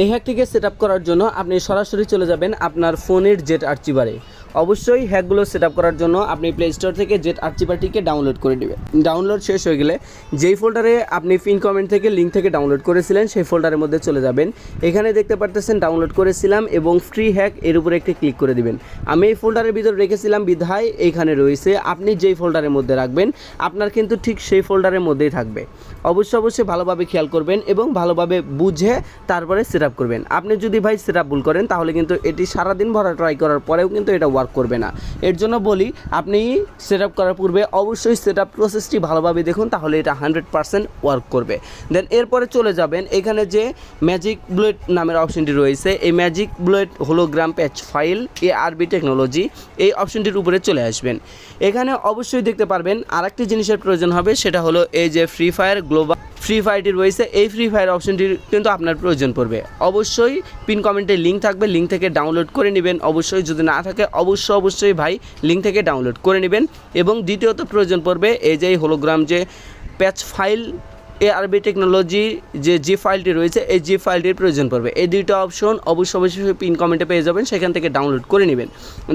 এই হ্যাকটিকে সেট করার জন্য আপনি সরাসরি চলে যাবেন আপনার ফোনের জেট আর্চিভারে। অবশ্যই হ্যাকগুলো সেট আপ করার জন্য আপনি প্লে স্টোর থেকে জেট আর্চিভারটিকে ডাউনলোড করে নেবেন। ডাউনলোড শেষ হয়ে গেলে যেই ফোল্ডারে আপনি পিন কমেন্ট থেকে লিঙ্ক থেকে ডাউনলোড করেছিলেন, সেই ফোল্ডারের মধ্যে চলে যাবেন। এখানে দেখতে পারতেছেন ডাউনলোড করেছিলাম এবং ফ্রি হ্যাক এর উপরে একটি ক্লিক করে দিবেন। আমি এই ফোল্ডারের ভিতরে রেখেছিলাম, বিধায় এইখানে রয়েছে, আপনি যেই ফোল্ডারের মধ্যে রাখবেন, আপনার কিন্তু ঠিক সেই ফোল্ডারের মধ্যেই থাকবে। অবশ্যই অবশ্যই ভালোভাবে খেয়াল করবেন এবং ভালোভাবে বুঝে তারপরে সেট আপ করবেন। আপনি যদি ভাই সেট ভুল করেন, তাহলে কিন্তু এটি সারাদিন ভরা ট্রাই করার পরেও কিন্তু এটা ওয়ার্ক করবে না। এর জন্য বলি, আপনি সেট করার পূর্বে অবশ্যই সেট আপ প্রসেসটি ভালোভাবে দেখুন, তাহলে এটা হান্ড্রেড পারসেন্ট ওয়ার্ক করবে। দেন এরপরে চলে যাবেন, এখানে যে ম্যাজিক বুলেট নামের অপশনটি রয়েছে, এই magic bullet hologram patch file এ আরবি টেকনোলজি এই অপশনটির উপরে চলে আসবেন। এখানে অবশ্যই দেখতে পারবেন, আরেকটি জিনিসের প্রয়োজন হবে, সেটা হলো এই যে ফ্রি ফায়ার গ্লোবাল ফ্রি ফায়ারটি রয়েছে। এই ফ্রি ফায়ার অপশনটির কিন্তু আপনার প্রয়োজন পড়বে। অবশ্যই পিন কমেন্টে লিঙ্ক থাকবে। লিঙ্ক থেকে ডাউনলোড করে নেবেন। অবশ্যই যদি না থাকে, অবশ্যই অবশ্যই ভাই লিঙ্ক থেকে ডাউনলোড করে নেবেন। এবং দ্বিতীয়ত প্রয়োজন পড়বে এই যে হোলোগ্রাম যে প্যাচ ফাইল এ আরবি টেকনোলজি যে জি ফাইলটি রয়েছে, এই জি ফাইলটির প্রয়োজন পড়বে। এই দুইটা অপশন অবশ্যই অবশ্যই পিন কমেন্টে পেয়ে যাবেন। সেখান থেকে ডাউনলোড করে নেবেন।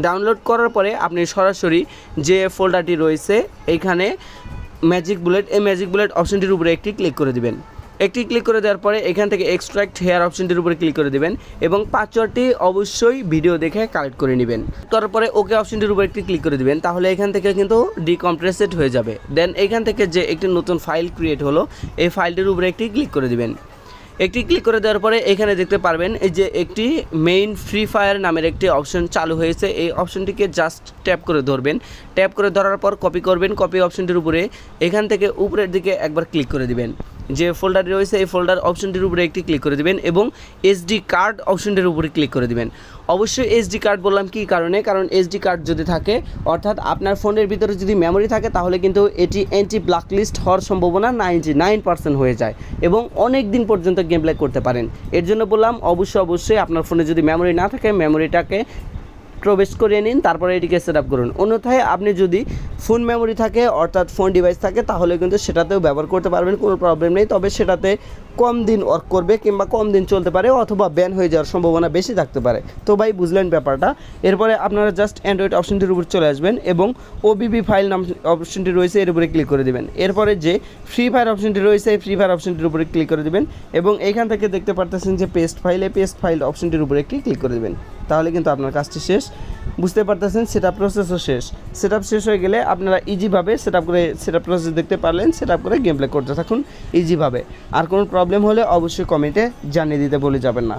ডাউনলোড করার পরে আপনি সরাসরি যে ফোল্ডারটি রয়েছে, এইখানে ম্যাজিক বুলেট, এই ম্যাজিক বুলেট অপশনটির উপরে একটি ক্লিক করে দিবেন। একটি ক্লিক করে দেওয়ার পরে এখান থেকে এক্সট্রাক্ট হেয়ার অপশনটির উপরে ক্লিক করে দেবেন এবং পাঁচটি অবশ্যই ভিডিও দেখে কালেক্ট করে নেবেন। তারপরে ওকে অপশনটির উপরে একটি ক্লিক করে দেবেন, তাহলে এখান থেকে কিন্তু ডিকম্প্রেসেড হয়ে যাবে। দেন এখান থেকে যে একটি নতুন ফাইল ক্রিয়েট হলো, এই ফাইলটির উপরে একটি ক্লিক করে দিবেন। একটি ক্লিক করে দেওয়ার পরে এখানে দেখতে পারবেন এই যে একটি মেইন ফ্রি ফায়ার নামের একটি অপশন চালু হয়েছে। এই অপশনটিকে জাস্ট ট্যাপ করে ধরবেন। ট্যাপ করে ধরার পর কপি করবেন। কপি অপশনটির উপরে এখান থেকে উপরের দিকে একবার ক্লিক করে দিবেন। যে ফোল্ডারটি রয়েছে, এই ফোল্ডার অপশনটির উপরে একটি ক্লিক করে দেবেন এবং এসডি কার্ড অপশনটির উপরে ক্লিক করে দিবেন। অবশ্যই এসডি কার্ড বললাম কী কারণে? কারণ এসডি কার্ড যদি থাকে, অর্থাৎ আপনার ফোনের ভিতরে যদি মেমোরি থাকে, তাহলে কিন্তু এটি অ্যান্টি ব্ল্যাকলিস্ট হওয়ার সম্ভাবনা নাইনটি নাইন পার্সেন্ট হয়ে যায় এবং অনেক দিন পর্যন্ত গেম প্লে করতে পারেন। এর জন্য বললাম, অবশ্যই অবশ্যই আপনার ফোনে যদি মেমোরি না থাকে মেমোরিটাকে প্রবেশ করিয়ে নিন, তারপরে এটিকে সেট আপ করুন। অন্যথায় আপনি যদি ফোন মেমোরি থাকে, অর্থাৎ ফোন ডিভাইস থাকে, তাহলে কিন্তু সেটাতেও ব্যবহার করতে পারবেন, কোনো প্রবলেম নেই। তবে সেটাতে কম দিন ওয়ার্ক করবে কিংবা কম দিন চলতে পারে অথবা ব্যান হয়ে যাওয়ার সম্ভাবনা বেশি থাকতে পারে। তো ভাই, বুঝলেন ব্যাপারটা। এরপরে আপনারা জাস্ট অ্যান্ড্রয়েড অপশনটির উপর চলে আসবেন এবং ওবিবি ফাইল নাম অপশনটি রয়েছে, এর উপরে ক্লিক করে দেবেন। এরপরে যে ফ্রি ফায়ার অপশনটি রয়েছে, এই ফ্রি ফায়ার অপশনটির উপরে ক্লিক করে দেবেন এবং এখান থেকে দেখতে পারতেছেন যে পেস্ট ফাইল পেস্ট ফাইল অপশনটির উপরে একটি ক্লিক করে দেবেন। তাহলে কিন্তু আপনার কাজটি শেষ। বুঝতে পারতেছেন সেট আপ প্রসেসও শেষ। সেট আপ শেষ হয়ে গেলে আপনারা ইজিভাবে সেট আপ করে সেট আপ প্রসেস দেখতে পারলেন সেট আপ করে গেম প্লে করতে থাকুন ইজিভাবে আর কোনো প্রবলেম হলে অবশ্যই কমেন্টে জানিয়ে দিতে বলে যাবেন না।